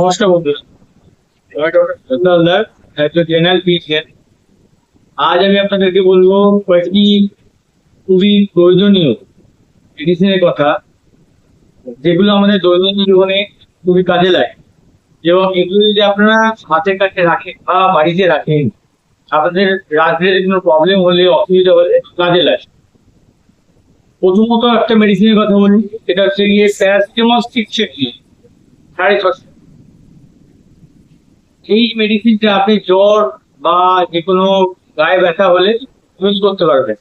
নমস্কার বন্ধুরা আজ আমি আপনাদেরকে বলব কয়েকটি খুবই প্রয়োজনীয় মেডিসিনের কথা যেগুলো আমাদের দৈনন্দিন জীবনে খুবই কাজে লাগে এবং এগুলো যদি আপনারা হাতের কাছে রাখেন বা বাড়িতে রাখেন আপনাদের রাত্রে কোনো প্রবলেম হলে অসুবিধা হলে কাজে লাগে প্রথমত একটা মেডিসিনের কথা বলি সেটা হচ্ছে গিয়ে প্যারাসিটামল সিক্স সাড়ে ছশো এই মেডিসিনটা আপনি জ্বর বা যে কোনো গায়ে ব্যথা হলে ইউজ করতে পারবেন।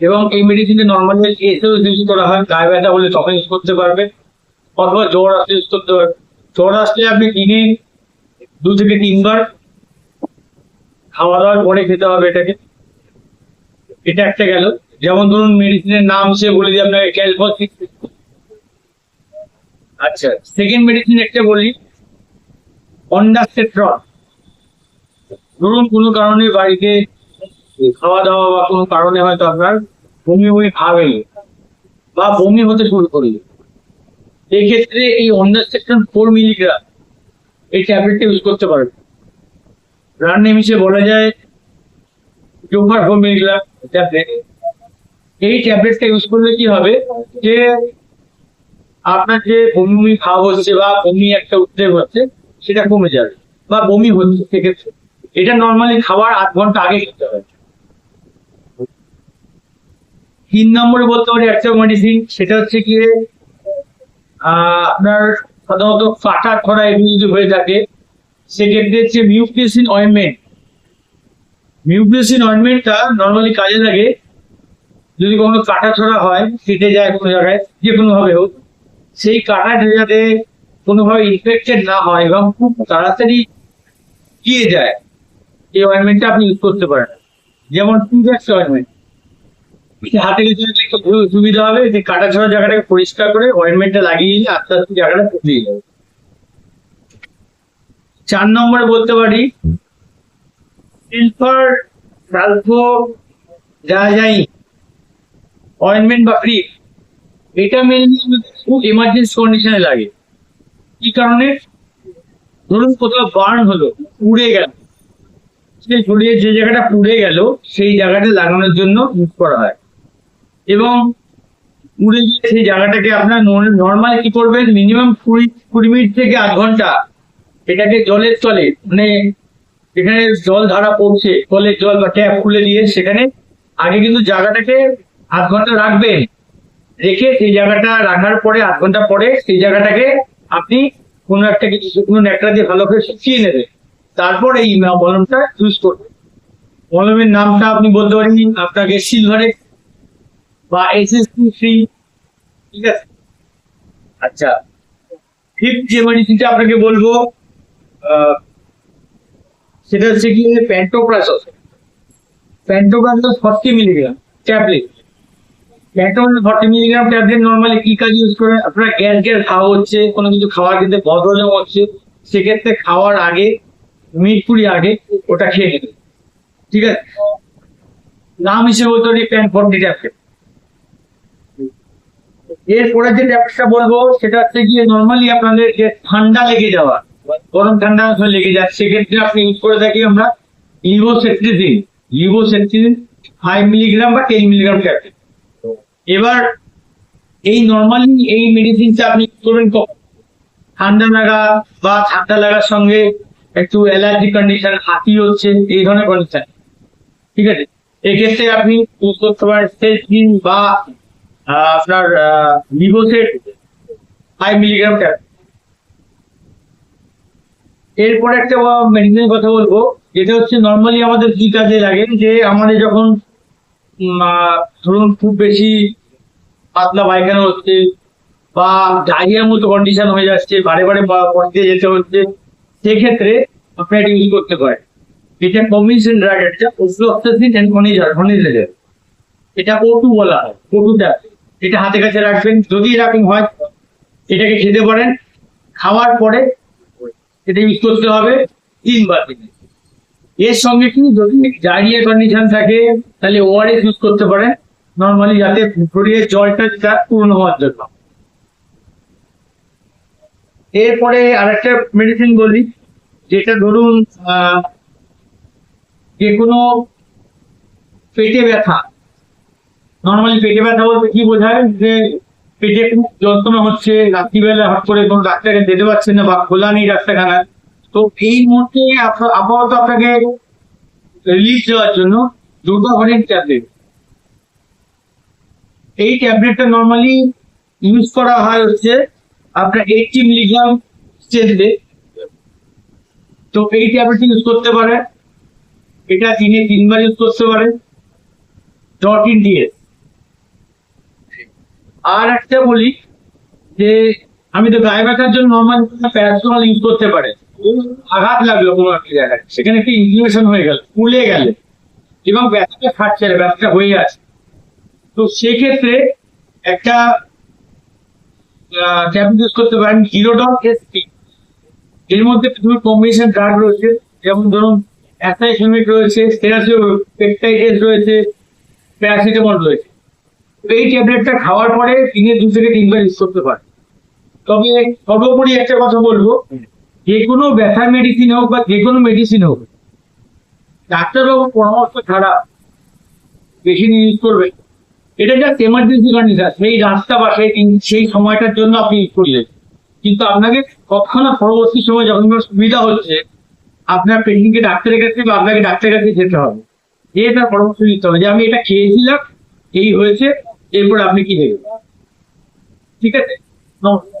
এবং এই মেডিসিনটা নর্মালি এসেও ইউজ করা হয় গায়ে ব্যথা হলে তখন ইউজ করতে পারবে অথবা জ্বর আসলে ইউজ করতে পারবে জ্বর আসলে আপনি দিনে দু থেকে তিনবার খাওয়া দাওয়ার পরে খেতে হবে এটাকে। এটা একটা গেল। যেমন ধরুন মেডিসিনের নাম সে বলে দিই আপনাকে ক্যালফোসিক আচ্ছা। সেকেন্ড মেডিসিন একটা বলি। অন্ডাসেট্রন ধরুন কোনো কারণে বাড়িতে খাওয়া দাওয়া বা কোনো কারণে হয়তো আপনার বমি বমি ভাব এলো বা বমি হতে শুরু করল। এক্ষেত্রে এই অন্ডাসেট্রন ফোর মিলিগ্রাম এই ট্যাবলেটটা ইউজ করতে পারবে রান নেম হিসেবে বলা যায় জোফার ফোর মিলিগ্রাম ট্যাবলেট এই ট্যাবলেটটা ইউজ করলে কি হবে? যে আপনার যে বমি বমি ভাব হচ্ছে বা বমি একটা উদ্বেগ হচ্ছে সেটা কমে যাবে বা বমি হচ্ছে সেক্ষেত্রে। এটা নর্মালি খাওয়ার আধ ঘণ্টা আগে খেতে হবে। তিন নম্বরে বলতে পারি একটা মেডিসিন সেটা হচ্ছে কি আপনার সাধারণত ফাটা খরা এগুলো যদি হয়ে থাকে, সেক্ষেত্রে হচ্ছে মিউক্লিসিন অয়েনমেন্ট মিউক্লিসিন অয়েনমেন্টটা নর্মালি কাজে লাগে যদি কোনো কাটা ছড়া হয় কেটে যায় কোনো জায়গায় যে কোনোভাবে হোক। সেই কাটা যাতে কোনোভাবে ইনফেক্টেড না হয় এবং খুব তাড়াতাড়ি গিয়ে যায়। এই অয়েনমেন্টটা আপনি ইউজ করতে পারেন। যেমন টুডেক্স অয়েনমেন্ট হাতে কিছু সুবিধা হবে, যে কাটা ছড়া জায়গাটাকে পরিষ্কার করে অয়েনমেন্টটা লাগিয়ে নিলে আস্তে আস্তে জায়গাটা শুকিয়ে যাবে। চার নম্বরে বলতে পারি সিলভার সালফো যা যাই অয়েনমেন্ট বা ফ্রি এটা মেনলি খুব এমার্জেন্সি কন্ডিশনে লাগে। কি কারণে? ধরুন কোথাও বার্ন হলো, পুড়ে গেল। সেই শরীরে যে জায়গাটা পুড়ে গেল, সেই জায়গাটা লাগানোর জন্য ইউজ করা হয়। এবং পুড়ে গিয়ে সেই জায়গাটাকে আপনার নর্মাল কি করবেন? মিনিমাম কুড়ি কুড়ি মিনিট থেকে আধ ঘণ্টা। এটাকে জলের তলে মানে যেখানে জল ধারা পড়ছে, কলের জল বা ট্যাপ খুলে দিয়ে সেখানে আগে কিন্তু জায়গাটাকে আধ ঘণ্টা রাখবেন। রেখে সেই জায়গাটা রাখার পরে, আধ ঘণ্টা পরে সেই জায়গাটাকে আপনি কোনো একটা কিছু শুকনো ন্যাকড়া দিয়ে ভালো করে শুকিয়ে নেবে। তারপর এই মলমটা ইউজ করবেন মলমের নামটা আপনি বলতে পারেন, আপনাকে সিলভারে বা এস এস ফ্রি ঠিক আছে? আচ্ছা ফিফথ যে মেডিসিনটা আপনাকে বলব সেটা হচ্ছে কি pantoprazole pantoprazole forty milligram tablet pantoprazole forty milligram tablet normally কি কাজ ইউজ করে আপনার গ্যাস গ্যাস খাওয়া হচ্ছে, কোনো কিছু খাওয়ার কিন্তু বদহজম হচ্ছে, সেক্ষেত্রে খাওয়ার আগে কুড়ি আগে, ওটা খেয়ে নেবে। ঠিক আছে? নাম হিসেবে পারি প্যান ফর্টি ট্যাবলেট এরপরে যে ট্যাবলেটটা বলব, সেটা হচ্ছে গিয়ে নর্মালি আপনাদের যে ঠান্ডা লেগে যাওয়া, গরম ঠান্ডা লেগে যায় সেক্ষেত্রে আপনি ইউজ করে থাকি আমরা লিভোসেট্রিজিন লিভোসেট্রিজিন ফাইভ মিলিগ্রাম বা টেন মিলিগ্রাম ট্যাবলেট এবার এই নর্মালি এই মেডিসিনটা আপনি করবেন কখন? ঠান্ডা লাগা বা ঠান্ডা লাগার সঙ্গে একটু অ্যালার্জি কন্ডিশন হাতি হচ্ছে, এই ধরনের কন্ডিশন ঠিক আছে? এক্ষেত্রে আপনি ইউজ করতে পারেন বা আপনার লিভোসেট ফাইভ মিলিগ্রাম ট্যাবলেট এরপর একটা মেডিসিনের কথা বলব, যেটা হচ্ছে নর্মালি আমাদের কি কাজে লাগে যে আমাদের যখন ধরুন খুব বেশি পাতলা পায়খানা হচ্ছে, বা ডায়রিয়ার মতো কন্ডিশন হয়ে যাচ্ছে, বারে বারে পড়তে যেতে হচ্ছে, সেক্ষেত্রে আপনি এটা ইউজ করতে পারেন। এটা কমিশন ড্রাগ ওফ্লোক্সাসিন এন্ড কনিজার এটা ওটু বলা হয় ট্যাবলেট এটা হাতে কাছে রাখবেন, যদি এরকম হয়, এটাকে খেতে পারেন, খাওয়ার পরে এটা ইউজ করতে হবে তিনবার দিনে। এর সঙ্গে কি, যদি ডায়রিয়া কন্ডিশন থাকে, তাহলে ওআরএস ইউজ করতে পারেন। নর্মালি যাতে শরীরের জলটা যা পূর্ণ হওয়ার জন্য। এরপরে আরেকটা মেডিসিন বলি, যেটা ধরুন যে কোনো পেটে ব্যথা। নর্মালি পেটে ব্যথা বলতে কি বোঝায়? যে পেটে খুব যন্ত্রণা হচ্ছে, রাত্রিবেলা হট করে কোনো ডাক্তারকে যেতে পারছেন না বা খোলা নেই ডাক্তারখানা তো এই মুহূর্তে আপ- আপাতত আপনাকে রিলিফ দেওয়ার জন্য দুর্গা হরিণ ট্যাবলেট এই ট্যাবলেটটা নর্মালি ইউজ করা হয় হচ্ছে আপনার এইটটি মিলিগ্রাম স্টেজে তো এই ট্যাবলেট ইউজ করতে পারে। এটা দিনে তিনবার ইউজ করতে পারে। ডট ইন দিয়ে। আর একটা বলি যে, আমি তো গায়ে ব্যথার জন্য নর্মাল প্যারাসিটামল ইউজ করতে পারে। আঘাত লাগল কোনো একটা জায়গায়। সেখানে একটা ইনফ্লেশন হয়ে গেল, ফুলে গেলে। এবং ব্যথাটা না ব্যথাটা হয়ে আছে। তো সেক্ষেত্রে একটা ট্যাবলেট ইউজ করতে পারেন হিরোডন এসপি এর মধ্যে কিছু কম্বিনেশন ড্রাগ রয়েছে, যেমন ধরুন অ্যাসাইসিমিক রয়েছে পেপটাইডেস রয়েছে প্যারাসিটামল রয়েছে। এই ট্যাবলেটটা খাওয়ার পরে দিনে দু থেকে তিনবার ইউজ করতে পারে তবে সর্বোপরি একটা কথা বলব যে কোনো ব্যথার মেডিসিন হোক বা যে কোনো মেডিসিন হোক, ডাক্তারবাবু পরামর্শ ছাড়া বেশি দিন ইউজ করবে এটা জাস্ট এমার্জেন্সি কন্ডিশন সেই রাস্তা বা সেই সেই সময়টার জন্য আপনি করলেন। কিন্তু আপনাকে তৎক্ষণাৎ পরবর্তী সময় যখন সুবিধা হচ্ছে, আপনার পেশেন্টকে ডাক্তারের কাছে বা আপনাকে ডাক্তারের কাছে যেতে হবে। যে তার পরামর্শ নিতে হবে যে, আমি এটা খেয়েছিলাম, এই হয়েছে, এরপর আপনি কি দেখবেন? ঠিক আছে? নমস্কার।